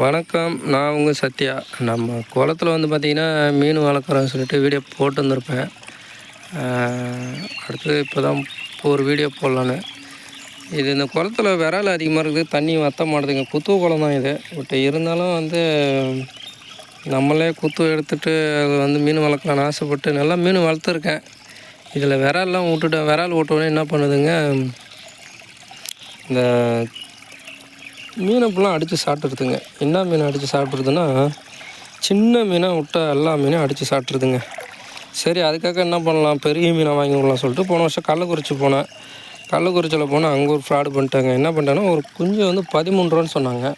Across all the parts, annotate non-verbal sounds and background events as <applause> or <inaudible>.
வணக்கம் நான் உங்கள் சத்யா. நம்ம குளத்துல வந்து பார்த்திங்கன்னா மீன் வளர்க்குறோம்னு சொல்லிட்டு வீடியோ போட்டு வந்திருப்பேன் அடுத்து இப்போ தான் ஒரு வீடியோ போடலான்னு. இது இந்த குளத்துல விரால் அதிகமாக இருக்குது தண்ணி வத்த மாட்டுதுங்க. குத்து குளம் தான் இது. பட் இருந்தாலும் வந்து நம்மளே குத்து எடுத்துகிட்டு அது வந்து மீன் வளர்க்கலான்னு ஆசைப்பட்டு நல்லா மீன் வளர்த்துருக்கேன். இதில் விரால்லாம் விட்டுட்டேன் விரால் விட்டோடனே என்ன பண்ணுதுங்க இந்த மீனை ஃபுல்லாக அடித்து சாப்பிட்றதுங்க என்ன மீன் அடித்து சாப்பிட்றதுன்னா சின்ன மீனாக விட்டா எல்லா மீனையும் அடித்து சாப்பிட்ருதுங்க சரி அதுக்காக என்ன பண்ணலாம்? பெரிய மீனை வாங்கி விடலாம் சொல்லிட்டு போன வருஷம் கள்ளக்குறிச்சி போனேன். கள்ளக்குறிச்சியில் போனால் அங்கே ஒரு ஃப்ராடு பண்ணிட்டாங்க. என்ன பண்ணிட்டாங்கன்னா ஒரு குஞ்சு வந்து பதிமூணு ரூபான்னு சொன்னாங்க.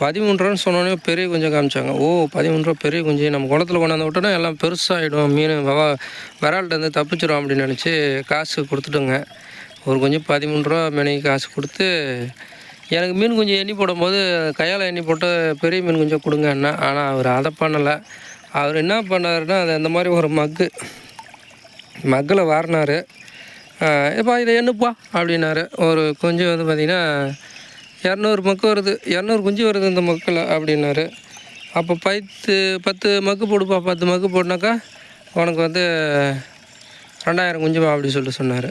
பதிமூணு ரூபான்னு சொன்னோடனே பெரிய குஞ்சை காமிச்சாங்க. ஓ பதிமூணு ரூபா பெரிய குஞ்சு. நம்ம குளத்துல கொண்டாந்து விட்டோன்னா எல்லாம் பெருசாகிடும் மீன் வவா விரால்கிட்டருந்து தப்பிச்சிடும் அப்படின்னு நினச்சி காசு கொடுத்துட்டோங்க. ஒரு கொஞ்சம் பதிமூணு ரூபா மெனைக்கு காசு கொடுத்து எனக்கு மீன் குஞ்சு எண்ணி போடும்போது கையால் எண்ணி போட்டு பெரிய மீன் குஞ்சை என்ன ஆனால் அவர் அதை பண்ணலை. அவர் என்ன பண்ணாருன்னா அது அந்த மாதிரி ஒரு மக்கு. மக்கில் வாரினார். இப்போ இதை எண்ணுப்பா அப்படின்னாரு. ஒரு குஞ்சு வந்து பார்த்திங்கன்னா இரநூறு மக்கு வருது. இரநூறு குஞ்சு வருது இந்த மக்கில் அப்படின்னாரு. அப்போ பத்து பத்து மக்கு போடுப்பா. பத்து மக்கு போட்டுனாக்கா உனக்கு வந்து ரெண்டாயிரம் குஞ்சுப்பா அப்படி சொல்லிட்டு சொன்னார்.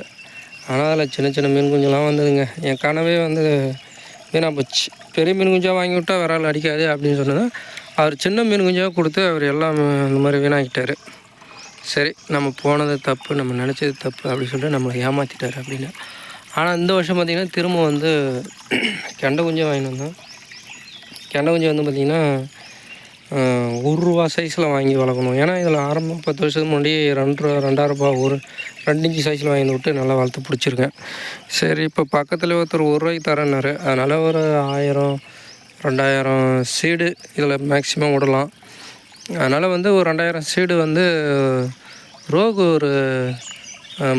ஆனால் அதில் சின்ன சின்ன மீன் குஞ்செலாம் வந்ததுங்க. என் கனவே வந்து வீணாக போச்சு பெரிய மீன் குஞ்சாக வாங்கி விட்டா விரால் அடிக்காது அப்படின்னு சொன்னது அவர் சின்ன மீன் குஞ்சாக கொடுத்து அவர் எல்லாம் இந்த மாதிரி வீணாக்கிட்டாரு. சரி நம்ம போனது தப்பு நம்ம நினச்சது தப்பு அப்படின்னு சொல்லிட்டு நம்மளை ஏமாற்றிட்டாரு அப்படின்னு. ஆனால் இந்த வருஷம் பார்த்திங்கன்னா திரும்ப வந்து <clears throat> கெண்டை குஞ்சாக வாங்கிட்டு வந்தோம் கெண்டை குஞ்சு வந்து பார்த்திங்கன்னா ஒரு ரூபா சைஸில் வாங்கி வளர்க்கணும். ஏன்னா இதில் ஆரம்பம் பத்து வருஷத்துக்கு முன்னாடி ரெண்டு ரூபா ரெண்டாயிரம் ஒரு ரெண்டு இன்ச்சு சைஸில் வாங்கி விட்டு நல்லா வளர்த்து பிடிச்சிருக்கேன். சரி இப்போ பக்கத்தில் ஒருத்தர் ஒரு ரூபாய்க்கு தரேன்னாரு அதனால் ஒரு ஆயிரம் ரெண்டாயிரம் சீடு இதில் மேக்ஸிமம் விடலாம். அதனால் வந்து ஒரு ரெண்டாயிரம் சீடு வந்து ரோகு ஒரு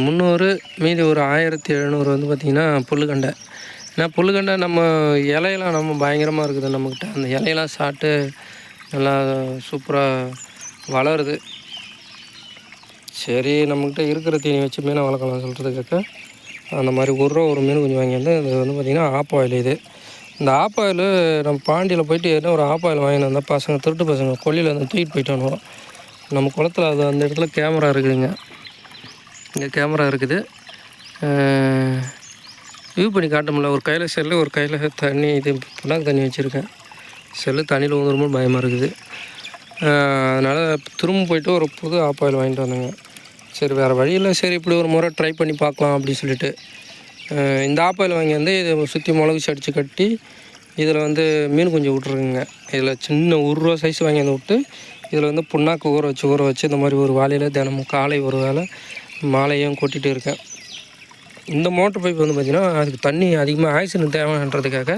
முந்நூறு மீதி ஒரு ஆயிரத்தி எழுநூறு வந்து பார்த்திங்கன்னா புல்லுகண்டை. ஏன்னா புல்லுகண்டை நம்ம இலையெல்லாம் நம்ம பயங்கரமாக இருக்குது நம்மக்கிட்ட அந்த இலையெல்லாம் சாப்பிட்டு நல்லா சூப்பராக வளருது. சரி நம்மக்கிட்ட இருக்கிற தீனி வச்சு மீனை வளர்க்கலாம் சொல்கிறதுக்காக அந்த மாதிரி ஒரு ரூபா ஒரு மீன் கொஞ்சம் வாங்கியிருந்தேன் இது வந்து பார்த்திங்கன்னா ஆப் ஆயில் இது. இந்த ஆப் ஆயில் நம்ம பாண்டியில் போயிட்டு என்ன ஒரு ஆப்பாயில் வாங்கிட்டு வந்தால் பசங்க திருட்டு பசங்க கொல்லியில் வந்து தூக்கிட்டு போயிட்டானோ நம்ம குளத்துல அது அந்த இடத்துல கேமரா இருக்குதுங்க. இங்கே கேமரா இருக்குது. வியூ பண்ணி காட்ட முடியல. ஒரு கையில் செல்லு ஒரு கையில் தண்ணி இது புண்ணாக்கு தண்ணி வச்சுருக்கேன். செல்லு தண்ணியில் ஊந்துருமோ பயமாக இருக்குது. அதனால் திரும்ப போயிட்டு ஒரு புது ஆப்பாயில் வாங்கிட்டு வந்தேங்க. சரி வேறு வழியில் சரி இப்படி ஒரு முறை ட்ரை பண்ணி பார்க்கலாம் அப்படின்னு சொல்லிட்டு. இந்த இந்த ஆப்பாயில் வாங்கி வந்து இதை சுற்றி மிளகு அடித்து கட்டி இதில் வந்து மீன் கொஞ்சம் விட்ருக்குங்க இதில் சின்ன ஒரு ரூபா சைஸ் வாங்கி வந்து விட்டு இதில் வந்து புண்ணாக்கு ஊற வச்சு ஊற வச்சு இந்த மாதிரி ஒரு வாழையில் தினமும் காலை ஒரு வேளை மாலையும் கொட்டிகிட்டு இருக்கேன். இந்த மோட்டர் பைப் வந்து பார்த்திங்கன்னா அதுக்கு தண்ணி அதிகமாக ஆக்சிஜன் தேவைன்றதுக்காக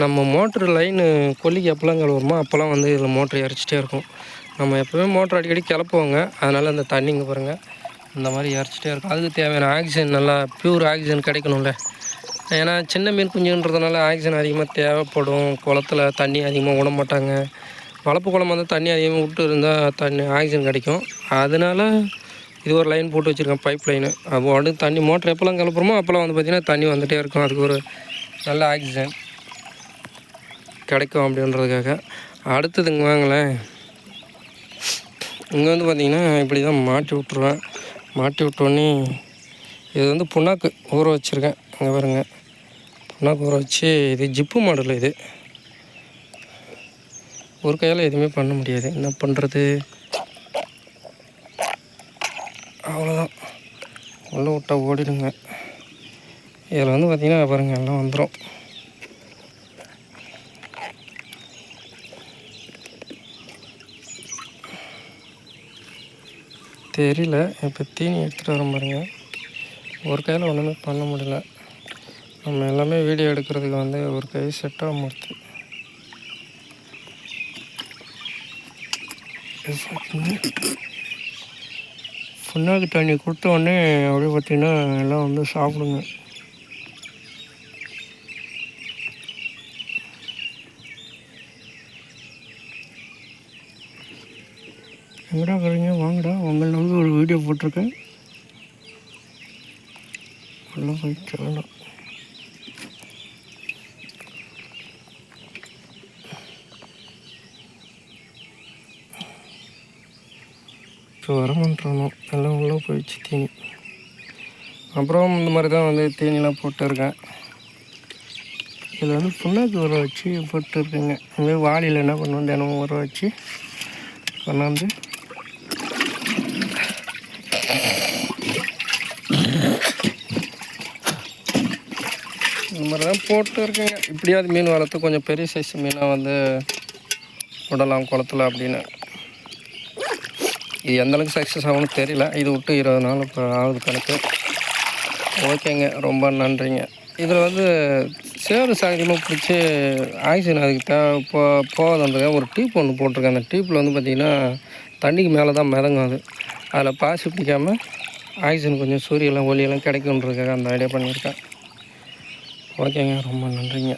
நம்ம மோட்ரு லைனு கொல்லிக்கு எப்போல்லாம் கழுவுறோமோ அப்போல்லாம் வந்து இதில் மோட்ரு இறச்சிட்டே இருக்கும். நம்ம எப்போவுமே மோட்ரு அடிக்கடி கிளப்புவாங்க. அதனால் அந்த தண்ணி இங்கே பாருங்கள் இந்த மாதிரி இறச்சிட்டே இருக்கும். அதுக்கு தேவையான ஆக்சிஜன் நல்லா ப்யூர் ஆக்சிஜன் கிடைக்கணும்ல. ஏன்னா சின்ன மீன் குஞ்சுன்றதுனால ஆக்சிஜன் அதிகமாக தேவைப்படும். குளத்துல தண்ணி அதிகமாக விட மாட்டாங்க. வளர்ப்பு குளம் வந்து தண்ணி அதிகமாக விட்டு இருந்தால் தண்ணி ஆக்சிஜன் கிடைக்கும். அதனால இது ஒரு லைன் போட்டு வச்சுருக்கேன் பைப் லைனு அப்போ வந்து தண்ணி மோட்டர் எப்போல்லாம் கிளப்புறோமோ அப்போல்லாம் வந்து பார்த்திங்கன்னா தண்ணி வந்துகிட்டே இருக்கும். அதுக்கு ஒரு நல்ல ஆக்சிஜன். கிடைக்கும் அப்படின்றதுக்காக. அடுத்ததுங்க வாங்களேன். இங்கே வந்து பார்த்திங்கன்னா இப்படி தான் மாட்டி விட்ருவேன் மாட்டி விட்டோன்னே இது வந்து புண்ணாக்கு ஊற வச்சுருக்கேன். அங்கே பாருங்க. புண்ணாக்கு ஊற வச்சு இது ஜிப்பு மாடல் இது. ஒரு கையால் எதுவுமே பண்ண முடியாது. என்ன பண்ணுறது அவ்வளோதான் உள்ளே விட்டா ஓடிடுங்க. இதில் வந்து பார்த்திங்கன்னா பாருங்கள் எல்லாம் வந்துடும் தெரியல. இப்போ தீனி எடுத்துகிட்டு வர பாருங்க. ஒரு கையில் ஒன்றுமே பண்ண முடியல. நம்ம எல்லாமே வீடியோ எடுக்கிறதுக்கு வந்து ஒரு கை செட்டாக முடிச்சு. புண்ணாக்கு தண்ணி கொடுத்த உடனே அப்படியே பார்த்தீங்கன்னா எல்லாம் வந்து சாப்பிடுங்க. எங்கடா கறீங்க வாங்கடா. உங்களை நம்பி ஒரு வீடியோ போட்டிருக்கேன். உள்ளே போய் சொல்லலாம். இப்போ வரமாட்டோம் எல்லாம் உள்ளே போயிடுச்சு தீனி. அப்புறம் இந்த மாதிரி தான் வந்து தீனிலாம் போட்டுருக்கேன். இதில் வந்து புண்ணாக்கு உர வச்சு போட்டுருக்கேங்க. இந்த வாளியில் என்ன பண்ணுவோம்? தினமும் உர வச்சு கொண்டாந்து இந்த மாதிரி தான் போட்டு இருக்கேங்க. இப்படியாவது மீன் வளர்த்து கொஞ்சம் பெரிய சைஸ் மீனாக வந்து விடலாம் குளத்துல அப்படின்னு. இது எந்தளவுக்கு சக்ஸஸ் ஆகும்னு தெரியல. இது விட்டு இருபது நாள் இப்போ ஆகுது கணக்கு. ஓகேங்க. ரொம்ப நன்றிங்க. இதில் வந்து சேறு சாயந்தரமாக பிடிச்சி ஆக்சிஜன் அதுக்கு தேவை போ போகாதுன்றதுக்காக ஒரு டீப் ஒன்று போட்டிருக்கேன். அந்த டீப்பில் வந்து பார்த்திங்கன்னா தண்ணிக்கு மேலே தான் மிதங்கும் அது. அதில் பாசி பிடிக்காமல் ஆக்சிஜன் கொஞ்சம் சூரியெல்லாம் ஒளியெல்லாம் கிடைக்குன்றதுக்காக அந்த ஐடியா பண்ணியிருக்கேன். ஓகேங்க ரொம்ப நன்றிங்க.